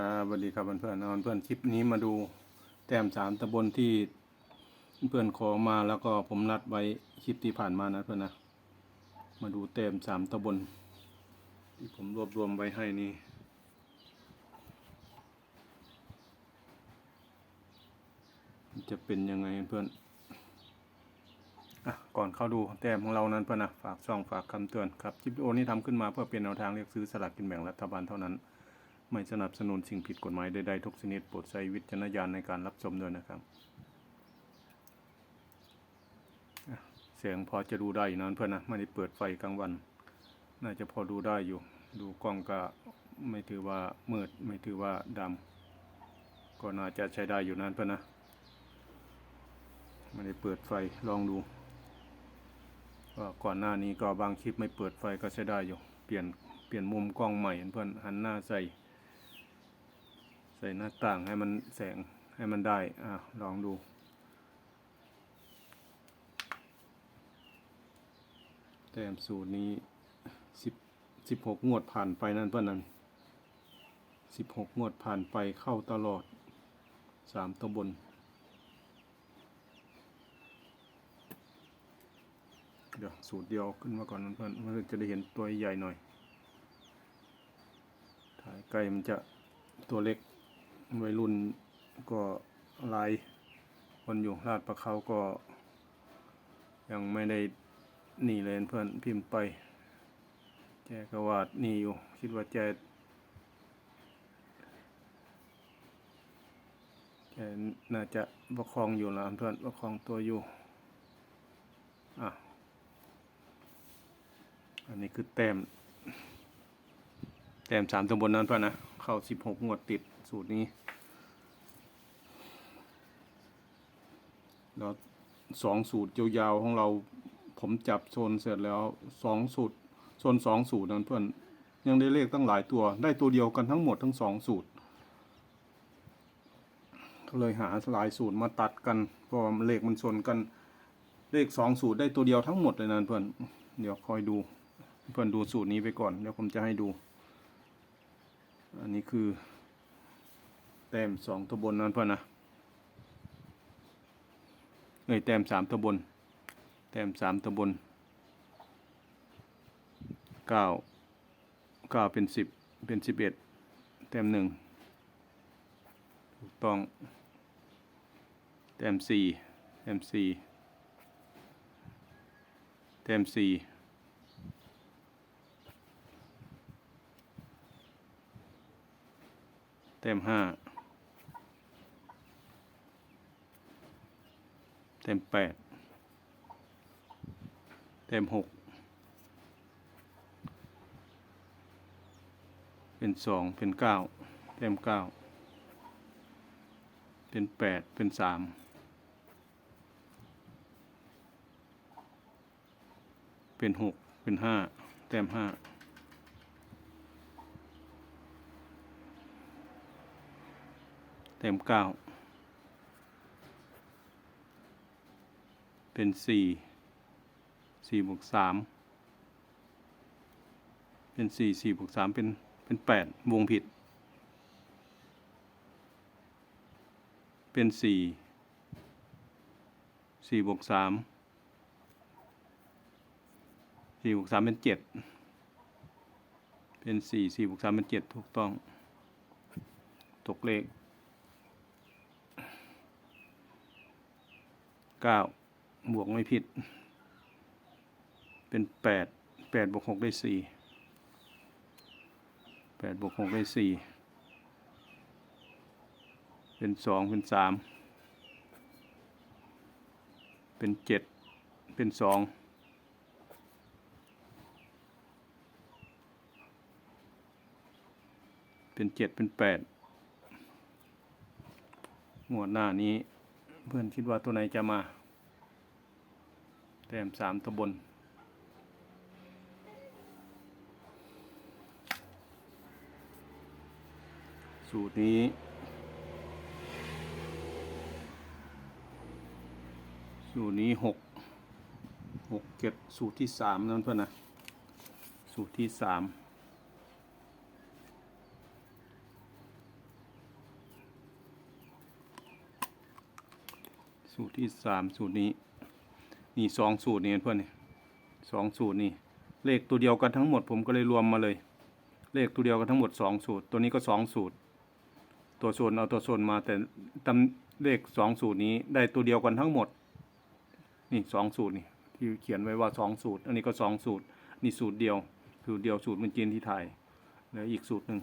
ครับสวัสดีครับเพื่อนๆเอาเพื่อนคลิปนี้มาดูแต้มสามตำบลที่เพื่อนขอมาแล้วก็ผมนัดไว้คลิปที่ผ่านมานะเพื่อนนะ มาดูแต้มสามตำบลที่ผมรวบรวมไว้ให้นี่จะเป็นยังไงเพื่อนอะก่อนเข้าดูแต้มของเรานั้นเพื่อนนะฝากช่องฝากคำเตือนครับคลิปวิดีโอนี้ทำขึ้นมาเพื่อเป็นแนวทางเลือกซื้อสลากกินแบ่งรัฐบาลเท่านั้น ไม่สนับสนุนสิ่งผิดกฎหมายใดๆทุกชนิดโปรดใช้วิจารณญาณในการรับชมด้วยนะครับ เสียงพอจะดูได้อยู่นะเพื่อนนะไม่ได้เปิดไฟกลางวัน น่าจะพอดูได้อยู่ ดูกล้องก็ไม่ถือว่ามืดไม่ถือว่าดำก็น่าจะใช้ได้อยู่นะเพื่อนนะไม่ได้เปิดไฟลองดูก็ก่อนหน้านี้ก็บางคลิปไม่เปิดไฟก็ใช้ได้อยู่ เปลี่ยนเปลี่ยนมุมกล้องใหม่เพื่อนหันหน้าใส่ ใส่หน้าต่างให้มันแสงให้มันได้ อะ ลองดู แต้มสูตรนี้สิบสิบหกงวดผ่านไปนั่นเพื่อนนั่นสิบหกงวดผ่านไปเข้าตลอดสามตำบลเดี๋ยวสูตรเดียวขึ้นมาก่อนเพื่อนมันจะได้เห็นตัวใหญ่หน่อย ถ่ายใกล้มันจะตัวเล็ก วัยรุ่นก็ลายคนอยู่ลาดประเขาก็ ยังไม่ได้หนีเลยเพื่อนพิมพ์ไปแจกวาดนี่อยู่ คิดว่าแจแจน่าจะประคองอยู่ล้วเพื่อนประคองตัวอยู่อะอันนี้คือแต้ม แต้มสามตำบลนั้นเพื่อนนะ เข้าสิบหกงวดติด สูตรนี้แล้วสองสูตรยาวๆของเราผมจับโซนเสร็จแล้วสองสูตรโซนสองสูตรนั้นเพื่อนยังได้เลขตั้งหลายตัว ได้ตัวเดียวกันทั้งหมดทั้งสองสูตรก็เลยหาหลายสูตรมาตัดกันเพราะเลขมันชนกันเลขสองสูตรได้ตัวเดียวทั้งหมดเลยนะเพื่อนเดี๋ยวคอยดู เพื่อนดูสูตรนี้ไปก่อน เดี๋ยวผมจะให้ดู อันนี้คือ แต้มสองตบนนั่นเพื่อนนะเอ้ยแต้มสามตบน แต้มสามตบนเก้าเก้าเป็นสิบเป็นสิบเอ็ดแต้มหนึ่งถูกต้องแต้มสี่แต้มสี่แต้มสี่เต็มห้า เต็มแปดเต็มหกเป็นสองเป็นเก้าเต็มเก้าเป็นแปดเป็นสามเป็นหกเป็นห้าเต็มห้าเต็มเก้า เป็นสี่สี่บวกสามเป็นสี่สี่บวกสามเป็นเป็นแปดวงผิด เป็นสี่สี่บวกสามสี่บวกสามเป็นเจ็ดเป็นสี่สี่บวกสามเป็นเจ็ดถูกต้อง ตกเลขเก้า บวกไม่ผิด เป็นแปดแปดบวกหกได้สี่แปดบวกหกได้สี่เป็นสองเป็นสามเป็นเจ็ดเป็นสองเป็นเจ็ดเป็นแปดหมวดหน้านี้เพื่อนคิดว่าตัวไหนจะมา แต้มสามตับน สูตรนี้ สูตรนี้หกหกเจ็ดสูตรที่สามนั่นเพื่อนนะ สูตรที่สามสูตรที่สามสูตรนี้ นี่สองสูตรนี่เพื่อนนี่สองสูตรนี่ เลขตัวเดียวกันทั้งหมดผมก็เลยรวมมาเลย เลขตัวเดียวกันทั้งหมดสองสูตร ตัวนี้ก็สองสูตร ตัวโซนเอาตัวโซนมาแต่ตำเลขสองสูตรนี้ได้ตัวเดียวกันทั้งหมด นี่สองสูตรนี่ที่เขียนไว้ว่าสองสูตร อันนี้ก็สองสูตร นี่สูตรเดียว สูตรเดียวสูตรมันจีนที่ไทยแล้วอีกสูตรหนึ่ง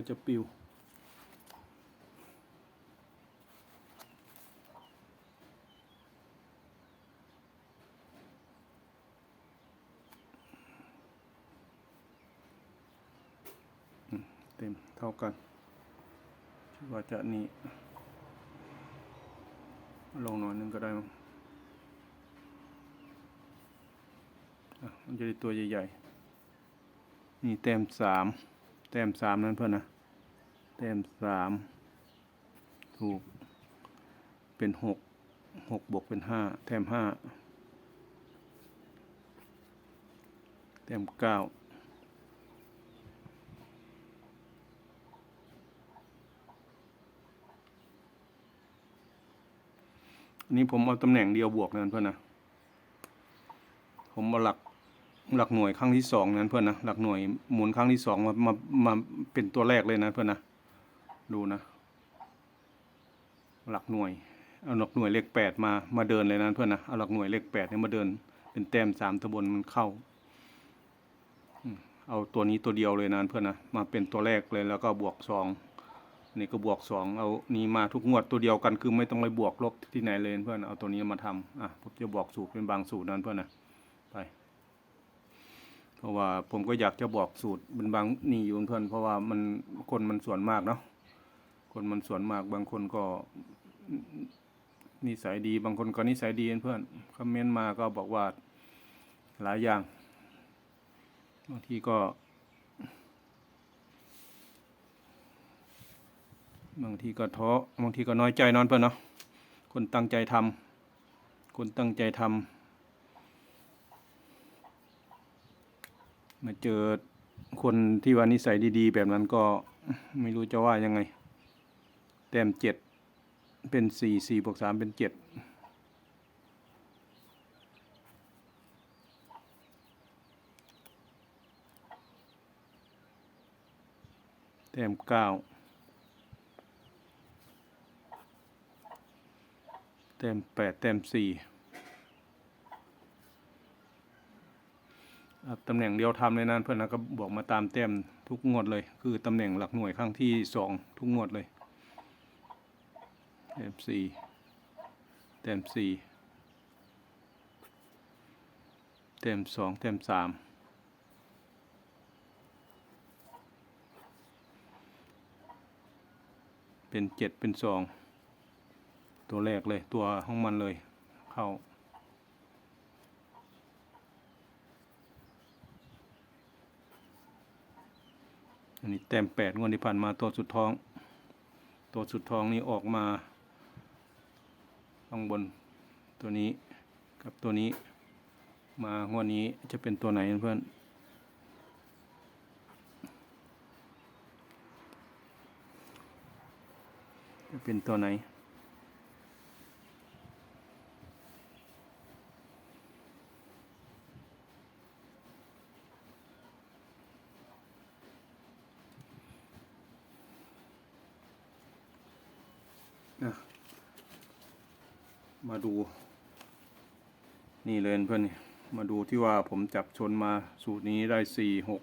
ก็จะปิว เต็มเท่ากันคิดว่าจะนี่ลงหน่อยนึงก็ได้มั้งมันจะได้ตัวใหญ่ๆ นี่แต้มสาม แต้มสามนั้นเพื่อนนะแต้มสามถูกเป็นหกหกบวกเป็นห้าแต้มห้าแต้มเก้าอันนี้ผมเอาตำแหน่งเดียวบวกนั้นเพื่อนนะ ผมเอาหลัก หลักหน่วยครั้งที่สองนั้นเพื่อนนะหลักหน่วยหมุนครั้งที่สองมามามาเป็นตัวแรกเลยนะเพื่อนนะดูนะ หลักหน่วยเอาหลักหน่วยเลขแปดมามาเดินเลยนะเพื่อนนะเอาหลักหน่วยเลขแปดเนี่ยมาเดิน เป็นแต้มสามตะบนมันเข้าเอาตัวนี้ตัวเดียวเลยนะเพื่อนนะมาเป็นตัวแรกเลยแล้วก็บวกสองนี่ก็บวกสองเอานี้มาทุกงวดตัวเดียวกันคือไม่ต้องไปบวกลบที่ไหนเลยเพื่อนเอาตัวนี้มาทำอะผมจะบอกสูตรเป็นบางสูตรนั้นเพื่อนนะ เพราะว่าผมก็อยากจะบอกสูตรเป็นบางนี่อยู่เพื่อนเพราะว่ามันคนมันส่วนมากเนาะคนมันส่วนมากบางคนก็นิสัยดีบางคนก็นิสัยดีเพื่อนคอมเมนต์มาก็บอกว่าหลายอย่างบางทีก็ บางทีก็ท้อบางทีก็น้อยใจนอนเพื่อนเนาะคนตั้งใจทำคนตั้งใจทำ มาเจอคนที่ว่านิสัยดีๆ แบบนั้นก็ไม่รู้จะว่ายังไง แต้มเจ็ดเป็นสี่สี่บวกสามเป็นเจ็ดแต้มเก้าแต้มแปดแต้มสี่ ครับ ตำแหน่งเดียวทำเลยนะเพื่อนนะก็บอกมาตามแต้มทุกงวดเลย คือตำแหน่งหลักหน่วยครั้งที่สองทุกงวดเลยแต้มสี่แต้มสี่แต้มสองแต้มสามเป็นเจ็ดเป็นสองตัวแรกเลยตัวของมันเลย เข้า อันนี้แต้มแปดงวดที่ผ่านมาตัวสุดท้อง ตัวสุดท้องนี้ออกมาข้างบนตัวนี้กับตัวนี้ มางวดนี้จะเป็นตัวไหนเพื่อนจะเป็นตัวไหน อะมาดู นี่เลยเพื่อนมาดูที่ว่าผมจับชนมาสูตรนี้ได้สี่หก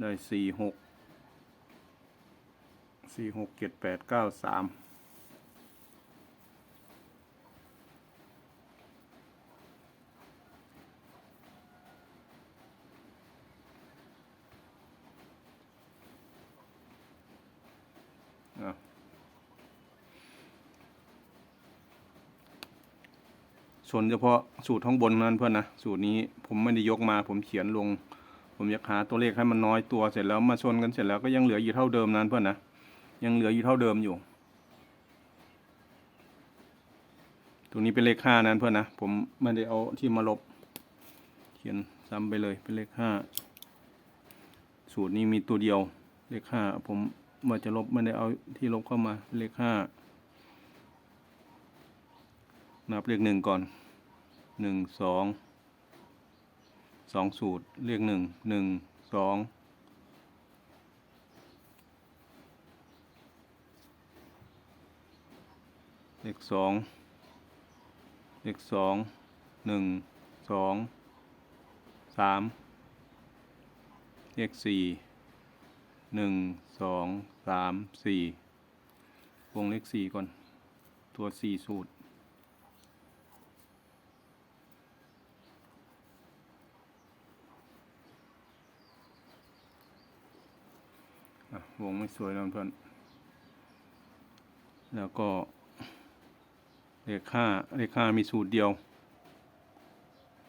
ได้สี่หกสี่หกเจ็ดแปดเก้าสาม ชนเฉพาะสูตรท้องบนนั้นเพื่อนนะสูตรนี้ผมไม่ได้ยกมา ผมเขียนลง ผมอยากหาตัวเลขให้มันน้อยตัวเสร็จแล้วมาชนกันเสร็จแล้วก็ยังเหลืออยู่เท่าเดิมนั้นเพื่อนนะยังเหลืออยู่เท่าเดิมอยู่ ตรงนี้เป็นเลขห้านั้นเพื่อนนะผมไม่ได้เอาที่มาลบ เขียนซ้ำไปเลยเป็นเลขห้าสูตรนี้มีตัวเดียวเลขห้าผมเมื่อจะลบไม่ได้เอาที่ลบเข้ามาเลขห้านับเลขหนึ่งก่อน หนึ่งสองสองสูตรเลขหนึ่งหนึ่งสองเลขสองเลขสองหนึ่งสองสามเลขสี่หนึ่งสองสามสี่วงเลขสี่ก่อน ตัวสี่สูตร วงไม่สวยแล้วเพื่อนแล้วก็ เลขห้าเลขห้ามีสูตรเดียว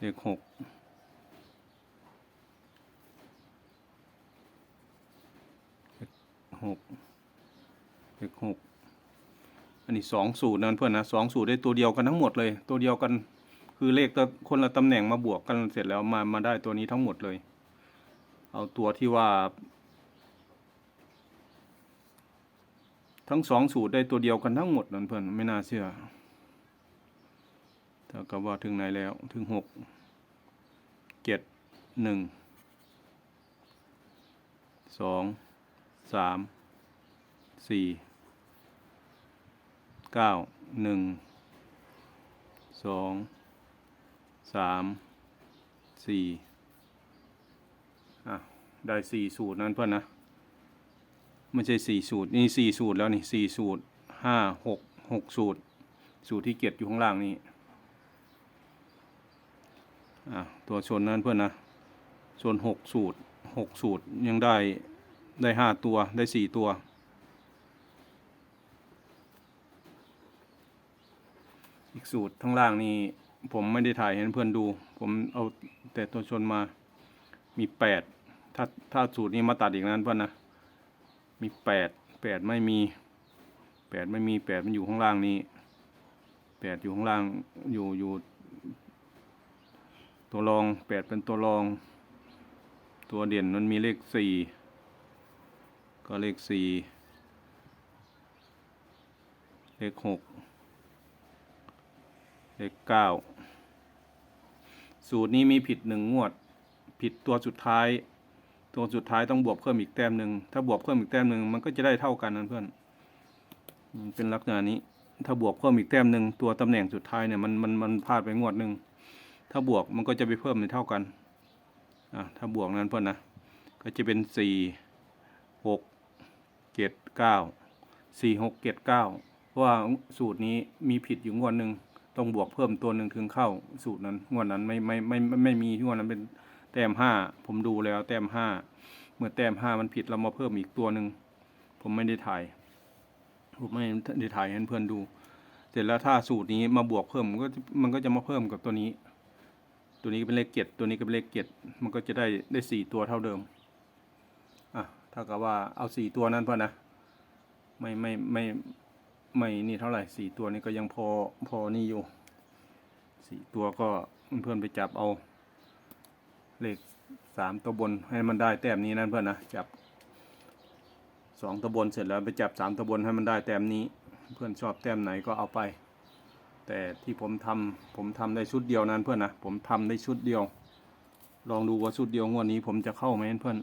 เลขหกหกเลขหกอันนี้สองสูตรนั่นเพื่อนนะสองสูตรได้ตัวเดียวกันทั้งหมดเลย ตัวเดียวกันคือเลขตัวคนละตำแหน่งมาบวกกันเสร็จแล้วมามาได้ตัวนี้ทั้งหมดเลย เอาตัวที่ว่า ทั้งสองสูตรได้ตัวเดียวกันทั้งหมดนั่นเพื่อนไม่น่าเชื่อถ้ากับว่าถึงไหนแล้วถึงหกเจ็ดหนึ่งสองสามสี่เก้าหนึ่งสองสามสี่อะ ได้สี่สูตรนั้นเพื่อนนะ ไม่ใช่สี่สูตรนี่สี่สูตรแล้วนี่สี่สูตรห้าหกหกสูตร สูตรที่เกียรอยู่ข้างล่างนี่อะตัวชนนั้นเพื่อนนะส่วนหกสูตรหกสูตรยังได้ได้ห้าตัวได้สี่ตัว อีกสูตรข้างล่างนี่ผมไม่ได้ถ่ายให้เพื่อนดู ผมเอาแต่ตัวชนมามีแปดถ้าถ้าสูตรนี้มาตัดอีกนั้นเพื่อนนะ มีแปดแปดไม่มีแปดไม่มีแปดมันอยู่ข้างล่างนี้แปดอยู่ข้างล่างอยู่อยู่ตัวรองแปดเป็นตัวรอง ตัวเด่นมันมีเลขสี่ก็เลขสี่เลขหกเลขเก้าสูตรนี้มีผิดหนึ่งงวด ผิดตัวสุดท้าย ตัวสุดท้ายต้องบวกเพิ่มอีกแต้มหนึ่งถ้าบวกเพิ่มอีกแต้มหนึ่งมันก็จะได้เท่ากันนั่นเพื่อนเป็นลักษณะนี้ ถ้าบวกเพิ่มอีกแต้มหนึ่งตัวตำแหน่งสุดท้ายเนี่ยมันมันมันพลาดไปงวดหนึ่งถ้าบวกมันก็จะไปเพิ่มในเท่ากันอะถ้าบวกนั้นเพื่อนนะก็จะเป็นสี่หกเจ็ดเก้าสี่หกเจ็ดเก้าเพราะว่าสูตรนี้มีผิดอยู่งวดหนึ่งต้องบวกเพิ่มตัวหนึ่งถึงเข้าสูตรนั้นงวดนั้นไม่ไม่ไม่ไม่ไม่มีงวดนั้นเป็น แต้มห้าผมดูแล้วแต้มห้าเมื่อแต้มห้ามันผิดเรามาเพิ่มอีกตัวหนึ่งผมไม่ได้ถ่ายผมไม่ได้ถ่ายให้เพื่อนดู เสร็จแล้วถ้าสูตรนี้มาบวกเพิ่มมันก็มันก็จะมาเพิ่มกับตัวนี้ ตัวนี้เป็นเลขเจ็ดตัวนี้ก็เป็นเลขเจ็ดมันก็จะได้ได้สี่ตัวเท่าเดิมอะถ้ากับว่าเอาสี่ตัวนั้นพอนนะไม่ไม่ไม่ไม่นี่เท่าไหร่สี่ตัวนี้ก็ยังพอพอนี่อยู่สี่ตัวก็เพื่อนๆไปจับเอา เลขสามตัวบนให้มันได้แต้มนี้นั่นเพื่อนนะจับสองตัวบนเสร็จแล้วไปจับสามตัวบนให้มันได้แต้มนี้ เพื่อนชอบแต้มไหนก็เอาไป แต่ที่ผมทำผมทำได้ชุดเดียวนั้นเพื่อนนะผมทำได้ชุดเดียว ลองดูว่าชุดเดียวงวดนี้ ผมจะเข้าไหมเพื่อน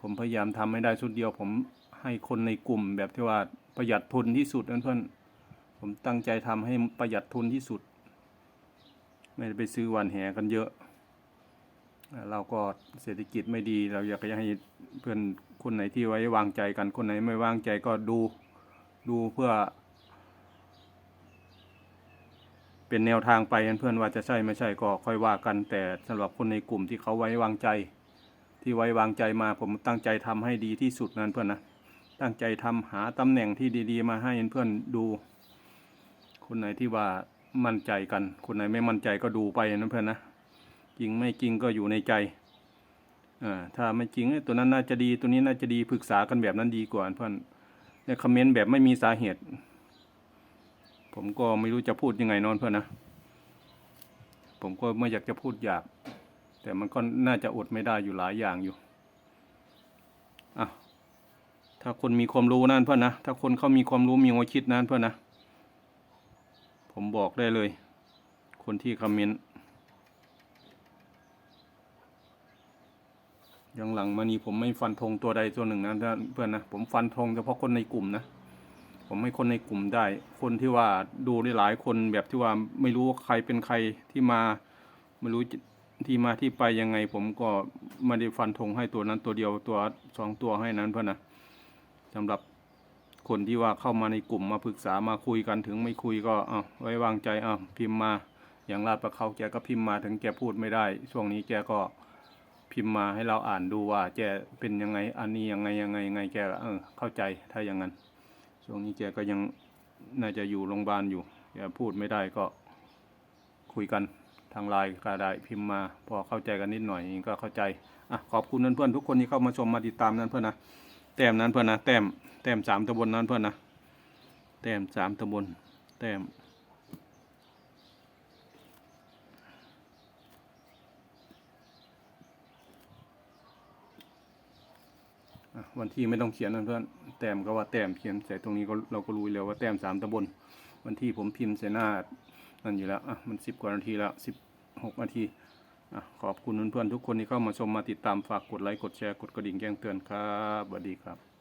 ผมพยายามทำให้ได้ชุดเดียว ผมให้คนในกลุ่มแบบที่ว่าประหยัดทุนที่สุดนั่นเพื่อนผมตั้งใจทำให้ประหยัดทุนที่สุด ไม่ได้ไปซื้อวันแหกันเยอะ เราก็เศรษฐกิจไม่ดี เราอยากจะให้เพื่อนคนไหนที่ไว้วางใจกันคนไหนไม่วางใจก็ดูดูเพื่อ เป็นแนวทางไปเพื่อนว่าจะใช่ไม่ใช่ก็ค่อยว่ากัน แต่สำหรับคนในกลุ่มที่เขาไว้วางใจ ที่ไว้วางใจมาผมตั้งใจทำให้ดีที่สุดนั่นเพื่อนนะตั้งใจทำหาตำแหน่งที่ดีๆ มาให้เพื่อนดู คนไหนที่ว่ามั่นใจกัน คนไหนไม่มั่นใจก็ดูไปนะเพื่อนนะ จริงไม่จริงก็อยู่ในใจอ่าถ้าไม่จริงเอ้ตัวนั้นน่าจะดีตัวนี้น่าจะดีปรึกษากันแบบนั้นดีกว่าเพื่อนในคอมเมนต์แบบไม่มีสาเหตุ ผมก็ไม่รู้จะพูดยังไงนอนเพื่อนนะ ผมก็ไม่อยากจะพูดอยาก แต่มันก็น่าจะอดไม่ได้อยู่หลายอย่างอยู่อะถ้าคนมีความรู้นั่นเพื่อนนะ ถ้าคนเขามีความรู้มีหัวคิดนั่นเพื่อนนะ ผมบอกได้เลย คนที่คอมเมนต์ ยังหลังมานี้ผมไม่ฟันธงตัวใดตัวหนึ่งนะเพื่อนนะผมฟันธงเฉพาะคนในกลุ่มนะผมให้คนในกลุ่มได้ คนที่ว่าดูได้หลายคนแบบที่ว่าไม่รู้ใครเป็นใครที่มาไม่รู้ที่มาที่ไปยังไง ผมก็ไม่ได้ฟันธงให้ตัวนั้นตัวเดียวตัวสองตัวให้นั้นเพื่อนนะสำหรับคนที่ว่าเข้ามาในกลุ่มมาปรึกษามาคุยกันถึงไม่คุยก็เอาไว้วางใจเอาพิมพ์มาอย่างลาดประเขาแกก็พิมพ์มาถึงแกพูดไม่ได้ ช่วงนี้แกก็ พิมพ์มาให้เราอ่านดูว่าแกเป็นยังไง อันนี้ยังไงยังไงยังไงแกเออเข้าใจถ้าอย่างนั้นช่วงนี้แกก็ยังน่าจะอยู่โรงพยาบาลอยู่แกพูดไม่ได้ก็คุยกันทางไลน์ก็ได้พิมพ์มา พอเข้าใจกันนิดหน่อยก็เข้าใจอะขอบคุณเพื่อนๆทุกคนที่เข้ามาชมมาติดตามนั้นเพื่อนนะแต้มนั้นเพื่อนนะแต้มแต้มสามตำบลนั้นเพื่อนนะแต้มสามตำบลแต้ม วันที่ไม่ต้องเขียนนะเพื่อนแต้มก็ว่าแต้มเขียนใส่ตรงนี้ก็เราก็รู้แล้วว่าแต้มสามตำบลวันที่ผมพิมพ์ใส่หน้านั่นอยู่แล้วอะมันสิบกว่านาทีแล้วสิบหกนาทีอะขอบคุณเพื่อนๆทุกคนที่เข้ามาชมมาติดตามฝากกดไลค์กดแชร์กดกระดิ่งแจ้งเตือนครับสวัสดีครับ